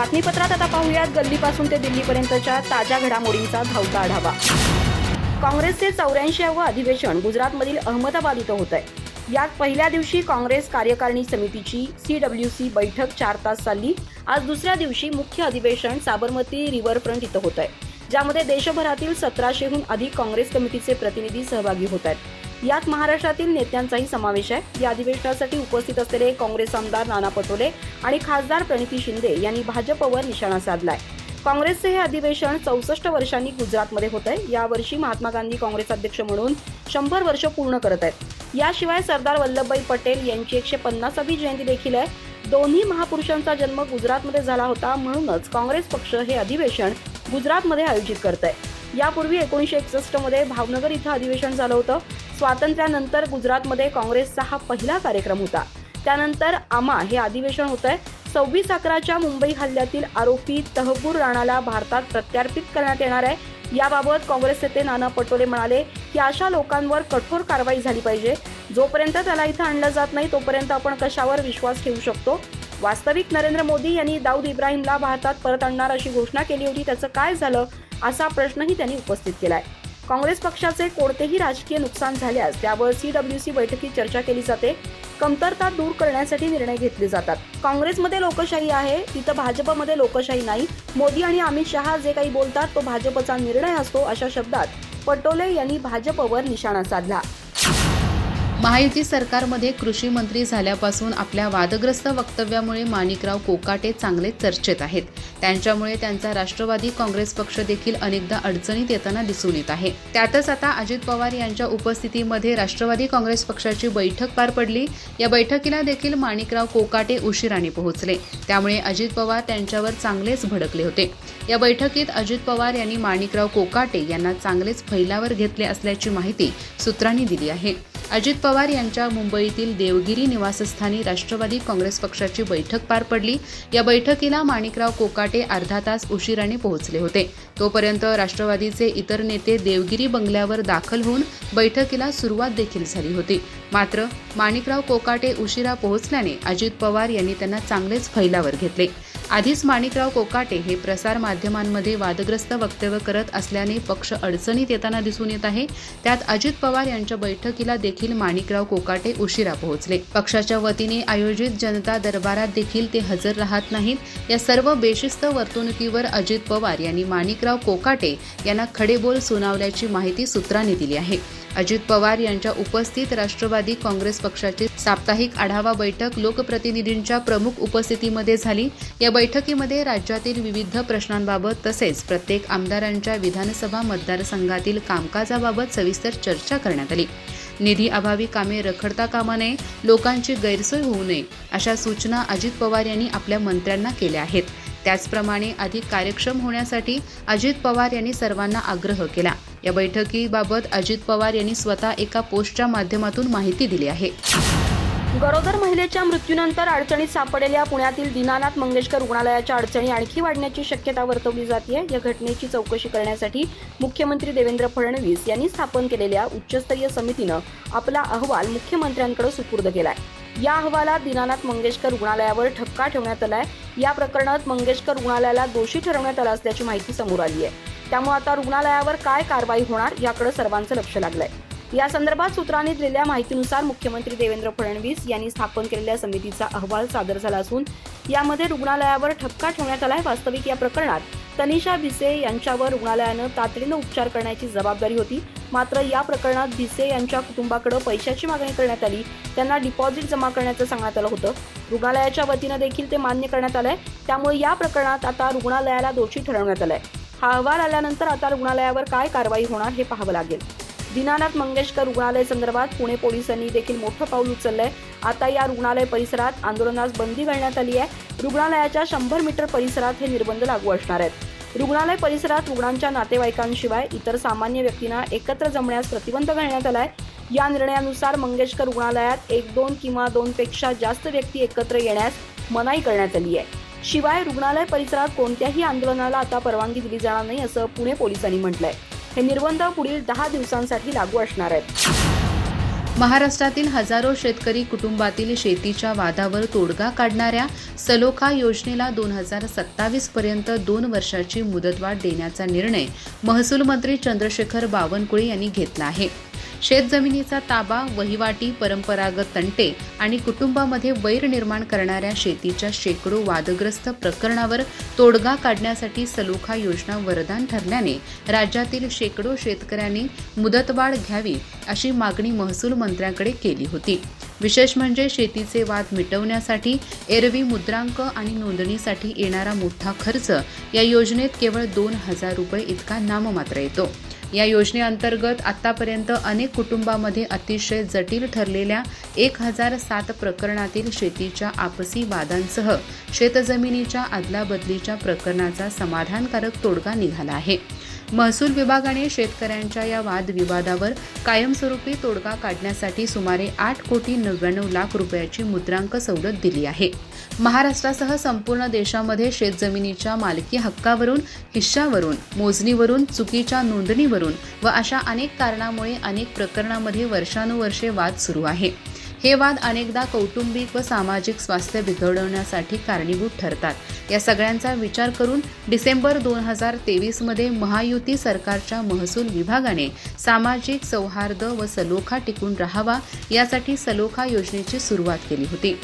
बातमीपत्रात आता पाहूयात. गल्लीपासून ते दिल्लीपर्यंतच्या ताज्या घडामोडींचा धावता आढावा. काँग्रेसचे चौऱ्याऐंशीवं अधिवेशन गुजरातमधील अहमदाबाद इथं होत आहे यात पहिल्या दिवशी काँग्रेस कार्यकारिणी समितीची सी डब्ल्यू सी बैठक चार तास चालली. आज दुसऱ्या दिवशी मुख्य अधिवेशन साबरमती रिव्हरफ्रंट इथं होत आहे ज्यामध्ये देशभरातील सतराशेहून अधिक काँग्रेस कमिटीचे प्रतिनिधी सहभागी होत आहेत. यात महाराष्ट्रातील नेत्यांचाही समावेश आहे. या अधिवेशनासाठी उपस्थित असलेले काँग्रेस आमदार नाना पटोले आणि खासदार प्रणिती शिंदे यांनी भाजपवर निशाणा साधलाय. काँग्रेसचे हे अधिवेशन चौसष्ट वर्षांनी गुजरातमध्ये होत आहे यावर्षी महात्मा गांधी काँग्रेस अध्यक्ष म्हणून शंभर वर्ष पूर्ण करत आहेत. याशिवाय सरदार वल्लभभाई पटेल यांची एकशे पन्नासावी जयंती देखील आहे. दोन्ही महापुरुषांचा जन्म गुजरातमध्ये झाला होता. म्हणूनच काँग्रेस पक्ष हे अधिवेशन गुजरातमध्ये आयोजित करत आहे यापूर्वी एकोणीसशे एकसष्टमध्ये भावनगर इथं अधिवेशन झालं होतं. स्वातंत्र्यानंतर गुजरातमध्ये काँग्रेसचा हा पहिला कार्यक्रम होता. त्यानंतर आमा हे अधिवेशन होत आहे सव्वीस अकराच्या मुंबई हल्ल्यातील आरोपी तहबूर राणाला भारतात प्रत्यार्पित करण्यात येणार आहे. याबाबत काँग्रेस नेते नाना पटोले म्हणाले की अशा लोकांवर कठोर कारवाई झाली पाहिजे. जोपर्यंत त्याला इथं आणलं जात नाही तोपर्यंत आपण कशावर विश्वास ठेवू शकतो? वास्तविक नरेंद्र मोदी यांनी दाऊद इब्राहिमला भारतात परत आणणार अशी घोषणा केली होती. त्याचं काय झालं असा प्रश्नही त्यांनी उपस्थित केला आहे काँग्रेस पक्षाचे कोणतेही राजकीय नुकसान झाल्यास त्यावर सी डब्ल्यू सी बैठकीत चर्चा केली जाते. कमतरता दूर करण्यासाठी निर्णय घेतले जातात. काँग्रेसमध्ये लोकशाही आहे तिथं भाजपमध्ये लोकशाही नाही. मोदी आणि अमित शहा जे काही बोलतात तो भाजपचा निर्णय असतो अशा शब्दात पटोले यांनी भाजपवर निशाणा साधला. महायुती सरकारमध्ये कृषी मंत्री झाल्यापासून आपल्या वादग्रस्त वक्तव्यामुळे माणिकराव कोकाटे चांगले चर्चेत आहेत. त्यांच्यामुळे त्यांचा राष्ट्रवादी काँग्रेस पक्ष देखील अनेकदा अडचणीत येताना दिसून येत आहे. त्यातच आता अजित पवार यांच्या उपस्थितीमध्ये राष्ट्रवादी काँग्रेस पक्षाची बैठक पार पडली. या बैठकीला देखील माणिकराव कोकाटे उशिराने पोहोचले. त्यामुळे अजित पवार त्यांच्यावर चांगलेच भडकले होते. या बैठकीत अजित पवार यांनी माणिकराव कोकाटे यांना चांगलेच फैलावर घेतले असल्याची माहिती सूत्रांनी दिली आहे. अजित पवार यांच्या मुंबईतील देवगिरी निवासस्थानी राष्ट्रवादी काँग्रेस पक्षाची बैठक पार पडली. या बैठकीला माणिकराव कोकाटे अर्धा तास उशिराने पोहोचले होते. तोपर्यंत राष्ट्रवादीचे इतर नेते देवगिरी बंगल्यावर दाखल होऊन बैठकीला सुरुवात देखील झाली होती. मात्र माणिकराव कोकाटे उशिरा पोहोचल्याने अजित पवार यांनी त्यांना चांगलेच फैलावर घेतले. आधीच माणिकराव कोकाटे हे प्रसार माध्यमांमध्ये वादग्रस्त वक्तव्य करत असल्याने पक्ष अडचणीत येताना दिसून येत आहे. त्यात अजित पवार यांच्या बैठकीला देखील माणिकराव कोकाटे उशिरा पोहोचले. पक्षाच्या वतीने आयोजित जनता दरबारात देखील ते हजर राहत नाहीत. या सर्व बेशिस्त वर्तणुकीवर अजित पवार यांनी माणिकराव कोकाटे यांना खडेबोल सुनावल्याची माहिती सूत्रांनी दिली आहे. अजित पवार यांच्या उपस्थित राष्ट्रवादी काँग्रेस पक्षाची साप्ताहिक आढावा बैठक लोकप्रतिनिधींच्या प्रमुख उपस्थितीमध्ये झाली. या बैठकीमध्ये राज्यातील विविध प्रश्नांबाबत तसेच प्रत्येक आमदारांच्या विधानसभा मतदारसंघातील कामकाजाबाबत सविस्तर चर्चा करण्यात आली. निधी अभावी कामे रखडता कामा नये लोकांची गैरसोय होऊ नये अशा सूचना अजित पवार यांनी आपल्या मंत्र्यांना केल्या आहेत. त्याचप्रमाणे अधिक कार्यक्षम होण्यासाठी अजित पवार यांनी सर्वांना आग्रह केला. या बैठकीबाबत अजित पवार यांनी स्वतः एका पोस्टच्या माध्यमातून माहिती दिली आहे. गरोदर महिलेच्या मृत्यूनंतर अडचणीत सापडलेल्या पुण्यातील दीनानाथ मंगेशकर रुग्णालयाच्या अडचणी आणखी वाढण्याची शक्यता वर्तवली जाते या घटनेची चौकशी करण्यासाठी मुख्यमंत्री देवेंद्र फडणवीस यांनी स्थापन केलेल्या उच्चस्तरीय समितीनं आपला अहवाल मुख्यमंत्र्यांकडे सुपूर्द केलाय. या अहवालात दीनानाथ मंगेशकर रुग्णालयावर ठपका ठेवण्यात आलाय. या प्रकरणात मंगेशकर रुग्णालयाला दोषी ठरवण्यात आला असल्याची माहिती समोर आली आहे त्यामुळे आता रुग्णालयावर काय कारवाई होणार याकडे सर्वांचं लक्ष लागलंय. या संदर्भात सूत्रांनी दिलेल्या माहितीनुसार मुख्यमंत्री देवेंद्र फडणवीस यांनी स्थापन केलेल्या समितीचा अहवाल सादर झाला असून यामध्ये रुग्णालयावर ठपका ठेवण्यात आलाय. वास्तविक या प्रकरणात तनिषा भिसे यांच्यावर रुग्णालयानं तातडीनं उपचार करण्याची जबाबदारी होती. मात्र या प्रकरणात भिसे यांच्या कुटुंबाकडे पैशाची मागणी करण्यात आली. त्यांना डिपॉझिट जमा करण्याचं सांगण्यात आलं होतं. रुग्णालयाच्या वतीनं देखील ते मान्य करण्यात आलंय. त्यामुळे या प्रकरणात आता रुग्णालयाला दोषी ठरवण्यात आलंय. हा अहवाल आल्यानंतर आता रुग्णालयावर काय कारवाई होणार हे पाहावं लागेल. दीनानाथ मंगेशकर रुग्णालय संदर्भात पुणे पोलिसांनी देखील मोठं पाऊल उचललंय. आता या रुग्णालय परिसरात आंदोलनास बंदी घालण्यात आली आहे. रुग्णालयाच्या शंभर मीटर परिसरात हे निर्बंध लागू असणार आहेत. रुग्णालय परिसरात रुग्णांच्या नातेवाईकांशिवाय इतर सामान्य व्यक्तींना एकत्र जमण्यास प्रतिबंध घालण्यात आलाय. या निर्णयानुसार मंगेशकर रुग्णालयात एक दोन किंवा दोनपेक्षा जास्त व्यक्ती एकत्र येण्यास मनाई करण्यात आली आहे. शिवाय रुग्णालय परिसरात कोणत्याही आंदोलनाला आता परवानगी दिली जाणार नाही असं पुणे पोलिसांनी म्हटलंय. हे निर्बंध पुढील दहा दिवसांसाठी लागू असणार आहेत. महाराष्ट्रातील हजारो शेतकरी कुटुंबातील शेतीच्या वादावर तोडगा काढणाऱ्या सलोखा योजनेला दोन हजार सत्तावीस पर्यंत दोन वर्षाची मुदतवाढ देण्याचा निर्णय महसूल मंत्री चंद्रशेखर बावनकुळे यांनी घेतला आहे. शेतजमिनीचा ताबा वहिवाटी परंपरागत तंटे आणि कुटुंबामध्ये वैर निर्माण करणाऱ्या शेतीच्या शेकडो वादग्रस्त प्रकरणावर तोडगा काढण्यासाठी सलोखा योजना वरदान ठरल्याने राज्यातील शेकडो शेतकऱ्यांनी मुदतवाढ घ्यावी अशी मागणी महसूल मंत्र्यांकडे केली होती. विशेष म्हणजे शेतीचे वाद मिटवण्यासाठी एरवी मुद्रांक आणि नोंदणीसाठी येणारा मोठा खर्च या योजनेत केवळ दोन हजार रुपये इतका नाममात्र येतो. या योजनेअंतर्गत आतापर्यंत अनेक कुटुंबामध्ये अतिशय जटिल ठरलेल्या एक हजार सात प्रकरणातील शेतीच्या आपसी वादांसह शेतजमिनीच्या अदलाबदलीच्या प्रकरणाचा समाधानकारक तोडगा निघाला आहे. महसूल विभागाने शेतकऱ्यांच्या या वादविवादावर कायमस्वरूपी तोडगा काढण्यासाठी सुमारे आठ कोटी नव्याण्णव लाख रुपयाची मुद्रांक सवलत दिली आहे. महाराष्ट्रासह संपूर्ण देशामध्ये शेतजमिनीच्या मालकी हक्कावरून हिश्शावरून मोजणीवरून चुकीच्या नोंदणीवरून व अशा अनेक कारणामुळे अनेक प्रकरणामध्ये वर्षानुवर्षे वाद सुरू आहे. हे वाद अनेकदा कौटुंबिक व सामाजिक स्वास्थ्य बिघडवण्यासाठी कारणीभूत ठरतात. या सगळ्यांचा विचार करून डिसेंबर दोन हजार तेवीसमध्ये महायुती सरकारच्या महसूल विभागाने सामाजिक सौहार्द व सलोखा टिकून राहावा यासाठी सलोखा योजनेची सुरुवात केली होती.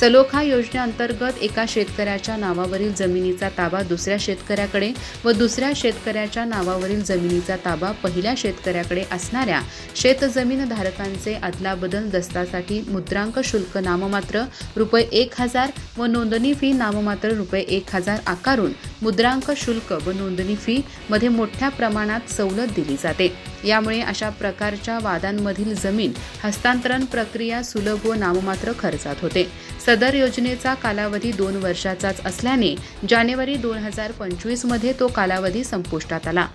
सलोखा योजनेअंतर्गत एका शेतकऱ्याच्या नावावरील जमिनीचा ताबा दुसऱ्या शेतकऱ्याकडे व दुसऱ्या शेतकऱ्याच्या नावावरील जमिनीचा ताबा पहिल्या शेतकऱ्याकडे असणाऱ्या शेतजमीन धारकांचे अदलाबदल दस्तासाठी मुद्रांक शुल्क नाममात्र रुपये एक हजार व नोंदणी फी नाममात्र रुपये एक हजार आकारून मुद्रांक शुल्क व नोंदणी फी मध्ये मोठ्या प्रमाणात सवलत दिली जाते. यामुळे अशा प्रकारच्या वादांमधील जमीन हस्तांतरण प्रक्रिया सुलभ व नाममात्र खर्चात होते. सदर योजनेचा कालावधी दोन वर्षाचाच असल्याने जानेवारी दोन हजार पंचवीसमध्ये तो कालावधी संपुष्टात आला.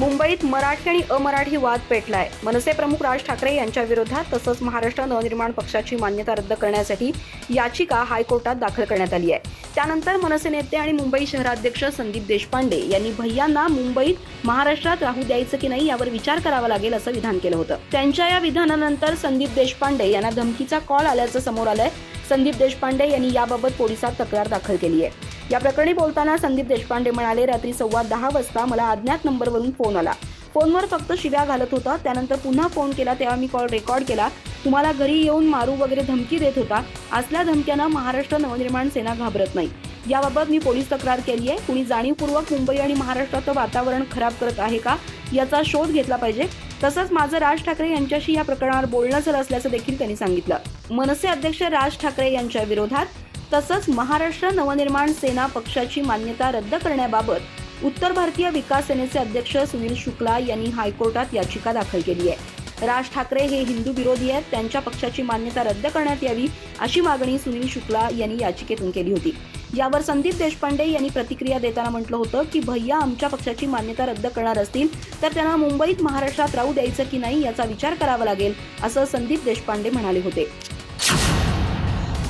मुंबईत मराठी आणि अमराठी वाद पेटलाय. मनसे प्रमुख राज ठाकरे यांच्या विरोधात तसंच महाराष्ट्र नवनिर्माण पक्षाची मान्यता रद्द करण्यासाठी याचिका हायकोर्टात दाखल करण्यात आली आहे. त्यानंतर मनसे नेते आणि मुंबई शहराध्यक्ष संदीप देशपांडे यांनी भैयांना मुंबईत महाराष्ट्रात राहू द्यायचं की नाही यावर विचार करावा लागेल असं विधान केलं होतं. त्यांच्या या विधानानंतर संदीप देशपांडे यांना धमकीचा कॉल आल्याचं समोर आलंय. संदीप देशपांडे यांनी याबाबत पोलिसात तक्रार दाखल केली आहे. या प्रकरणी बोलताना संदीप देशपांडे म्हणाले रात्री सव्वा दहा वाजता मला अज्ञात नंबरवरून फोन आला. फोनवर फक्त शिव्या घालत होता. त्यानंतर पुन्हा फोन केला. तेव्हा मी कॉल रेकॉर्ड केला. तुम्हाला घरी येऊन मारू वगैरे धमकी देत होता. असल्या धमक्यांना महाराष्ट्र नवनिर्माण सेना घाबरत नाही. याबाबत मी पोलीस तक्रार केली आहे. कुणी जाणीवपूर्वक मुंबई आणि महाराष्ट्राचं वातावरण खराब करत आहे का याचा शोध घेतला पाहिजे. तसंच माझं राज ठाकरे यांच्याशी या प्रकरणावर बोलणं झालं असल्याचं देखील त्यांनी सांगितलं. मनसे अध्यक्ष राज ठाकरे यांच्या विरोधात तसंच महाराष्ट्र नवनिर्माण सेना पक्षाची मान्यता रद्द करण्याबाबत उत्तर भारतीय विकास सेनेचे अध्यक्ष सुनील शुक्ला यांनी हायकोर्टात याचिका दाखल केली आहे. राज ठाकरे हे हिंदू विरोधी आहेत त्यांच्या पक्षाची मान्यता रद्द करण्यात यावी अशी मागणी सुनील शुक्ला यांनी याचिकेतून केली होती. यावर संदीप देशपांडे यांनी प्रतिक्रिया देताना म्हटलं होतं की भैया आमच्या पक्षाची मान्यता रद्द करणार असतील तर त्यांना मुंबईत महाराष्ट्रात राहू द्यायचं की नाही याचा विचार करावा लागेल असं संदीप देशपांडे म्हणाले होते.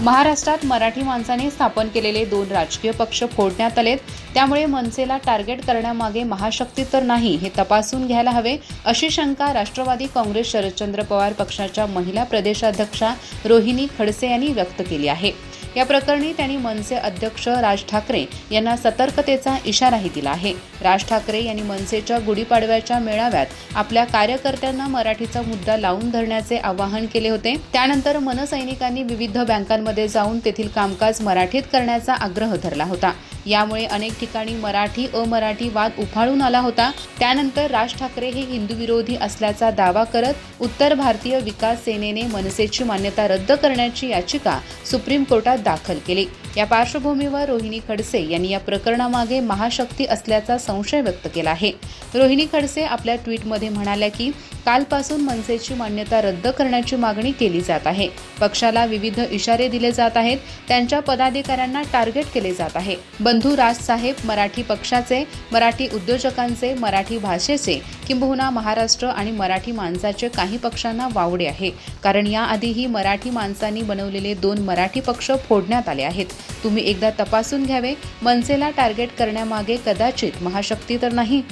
महाराष्ट्रात मराठी माणसाने स्थापन केलेले दोन राजकीय पक्ष फोडण्यात आलेत. त्यामुळे मनसेला टार्गेट करण्यामागे महाशक्ती तर नाही हे तपासून घ्यायला हवे अशी शंका राष्ट्रवादी काँग्रेस शरदचंद्र पवार पक्षाच्या महिला प्रदेशाध्यक्षा रोहिणी खडसे यांनी व्यक्त केली आहे. या प्रकरणी त्यांनी मनसे अध्यक्ष राज ठाकरे यांना सतर्कतेचा इशाराही दिला आहे. राज ठाकरे यांनी मनसेच्या गुढीपाडव्याच्या मेळाव्यात आपल्या कार्यकर्त्यांना मराठीचा मुद्दा लावून धरण्याचे आवाहन केले होते. त्यानंतर मनसैनिकांनी विविध बँकांमध्ये जाऊन तेथील कामकाज मराठीत करण्याचा आग्रह धरला होता. यामुळे अनेक ठिकाणी मराठी अमराठी वाद उफाळून आला होता. त्यानंतर राज ठाकरे हे हिंदू विरोधी असल्याचा दावा करत उत्तर भारतीय विकास सेनेने मनसेची मान्यता रद्द करण्याची याचिका सुप्रीम कोर्टात दाखल केली. या पार्श्वभूमीवर रोहिणी खडसे यांनी या प्रकरणामागे महाशक्ती असल्याचा संशय व्यक्त केला आहे. रोहिणी खडसे आपल्या ट्विटमध्ये म्हणाल्या की कालपासून मनसेची मान्यता रद्द करण्याची मागणी केली जात आहे. पक्षाला विविध इशारे दिले जात आहेत. त्यांच्या पदाधिकाऱ्यांना टार्गेट केले जात आहे. बंधू राजसाहेब मराठी पक्षाचे मराठी उद्योजकांचे मराठी भाषेचे किंबहुना महाराष्ट्र आणि मराठी माणसाचे काही पक्षांना वावडे आहे. कारण याआधीही मराठी माणसांनी बनवलेले दोन मराठी पक्ष फोडण्यात आले आहेत. तुम्ही एकदा तपासून घ्यावे. मनसेला टार्गेट करण्यामागे कदाचित महाशक्ती तर नाही.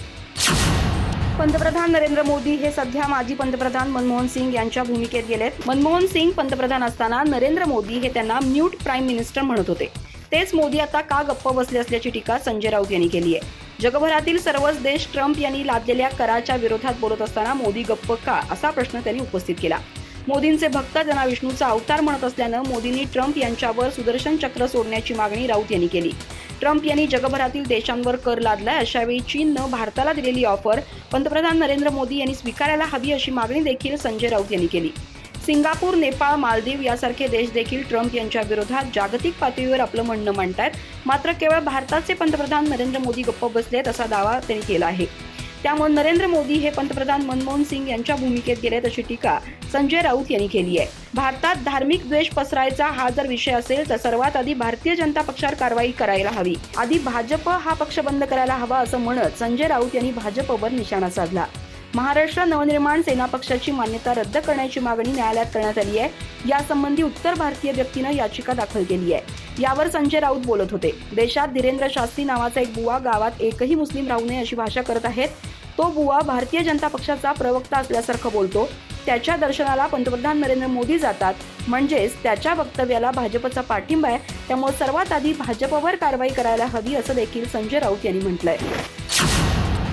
पंतप्रधान नरेंद्र मोदी हे सध्या माजी पंतप्रधान मनमोहन सिंग यांच्या भूमिकेत गेलेत. मनमोहन सिंग पंतप्रधान असताना नरेंद्र मोदी हे त्यांना म्यूट प्राईम मिनिस्टर म्हणत होते. तेच मोदी आता का गप्प बसले असल्याची टीका संजय राऊत यांनी केली आहे. जगभरातील सर्वच देश ट्रम्प यांनी लादलेल्या कराच्या विरोधात बोलत असताना मोदी गप्प का? असा प्रश्न त्यांनी उपस्थित केला. मोदींचे भक्त त्यांना विष्णूचा अवतार म्हणत असल्यानं मोदींनी ट्रम्प यांच्यावर सुदर्शन चक्र सोडण्याची मागणी राऊत यांनी केली. ट्रम्प यांनी जगभरातील देशांवर कर लादलाय अशावेळी चीननं भारताला दिलेली ऑफर. पंतप्रधान नरेंद्र मोदी यांनी स्वीकारायला हवी अशी मागणी देखील संजय राऊत यांनी केली. सिंगापूर नेपाळ मालदीव यासारखे देश देखील ट्रम्प यांच्या विरोधात जागतिक पातळीवर आपलं म्हणणं मांडतायत. मात्र केवळ भारताचे पंतप्रधान नरेंद्र मोदी गप्प बसलेत असा दावा त्यांनी केला आहे. त्यामुळे नरेंद्र मोदी हे पंतप्रधान मनमोहन सिंग यांच्या भूमिकेत गेलेत अशी टीका संजय राऊत यांनी केली आहे. भारतात धार्मिक द्वेष पसरायचा हा जर विषय असेल तर सर्वात आधी भारतीय जनता पक्षावर कारवाई करायला हवी. आधी भाजप हा पक्ष बंद करायला हवा असं म्हणत संजय राऊत यांनी भाजपवर निशाणा साधला. महाराष्ट्र नवनिर्माण सेना पक्षाची मान्यता रद्द करण्याची मागणी न्यायालयात करण्यात आली आहे. यासंबंधी उत्तर भारतीय व्यक्तीनं याचिका दाखल केली आहे. यावर संजय राऊत बोलत होते. देशात धीरेंद्र शास्त्री नावाचा एक बुवा गावात एकही मुस्लिम राहू नये अशी भाषा करत आहेत. तो बुवा भारतीय जनता पक्षाचा प्रवक्ता असल्यासारखं बोलतो. त्याच्या दर्शनाला पंतप्रधान नरेंद्र मोदी जातात. म्हणजेच त्याच्या वक्तव्याला भाजपचा पाठिंबा आहे. त्यामुळे सर्वात आधी भाजपवर कारवाई करायला हवी असं देखील संजय राऊत यांनी म्हटलंय.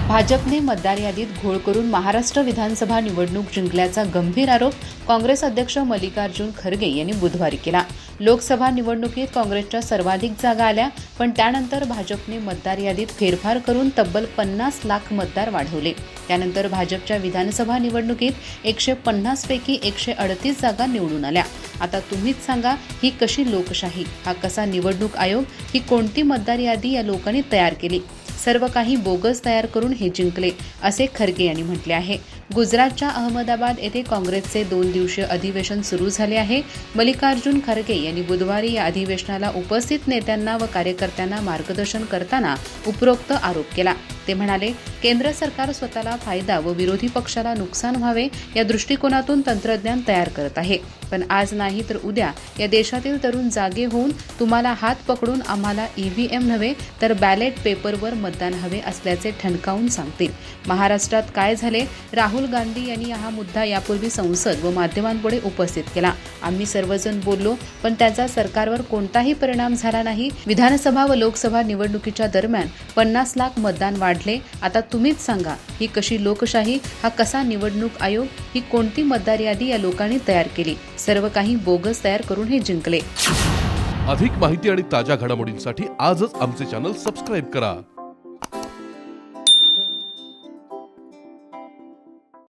भाजपने मतदार यादीत घोळ करून महाराष्ट्र विधानसभा निवडणूक जिंकल्याचा गंभीर आरोप काँग्रेस अध्यक्ष मल्लिकार्जुन खरगे यांनी बुधवारी केला. लोकसभा निवडणुकीत काँग्रेसच्या सर्वाधिक जागा आल्या पण त्यानंतर भाजपने मतदार यादीत फेरफार करून तब्बल पन्नास लाख मतदार वाढवले. त्यानंतर भाजपच्या विधानसभा निवडणुकीत एकशे पन्नासपैकी एकशे अडतीस जागा निवडून आल्या. आता तुम्हीच सांगा ही कशी लोकशाही? हा कसा निवडणूक आयोग? ही कोणती मतदार यादी या लोकांनी तयार केली? सर्व काही बोगस तयार करून हे जिंकले असे खरगे यांनी म्हटले आहे. गुजरातच्या अहमदाबाद येथे काँग्रेसचे दोन दिवसीय अधिवेशन सुरू झाले आहे. मल्लिकार्जुन खरगे यांनी बुधवारी या अधिवेशनाला उपस्थित नेत्यांना व कार्यकर्त्यांना मार्गदर्शन करताना उपरोक्त आरोप केला. ते म्हणाले केंद्र सरकार स्वतःला फायदा व विरोधी पक्षाला नुकसान व्हावे या दृष्टिकोनातून तंत्रज्ञान तयार करत आहे. पण आज नाही तर उद्या या देशातील तरुण जागे होऊन तुम्हाला हात पकडून आम्हाला ईव्हीएम नव्हे तर बॅलेट पेपरवर मतदान हवे असल्याचे ठणकावून सांगतील. महाराष्ट्रात काय झाले? राहुल गांधी यांनी हा मुद्दा यापूर्वी संसद व माध्यमांपुढे उपस्थित केला. आम्ही सर्वजण बोललो पण त्याचा सरकारवर कोणताही परिणाम झाला नाही. विधानसभा व लोकसभा निवडणुकीच्या दरम्यान पन्नास लाख मतदान वाढले. आता तुम्हीच सांगा ही कशी लोकशाही हा कसा निवडणूक आयोग ही कोणती मतदार यादी या लोकांनी तयार केली? सर्व काही बोगस तयार करून हे जिंकले. अधिक माहिती आणि ताज्या घडामोडींसाठी आजच आमचे चॅनल सबस्क्राईब करा.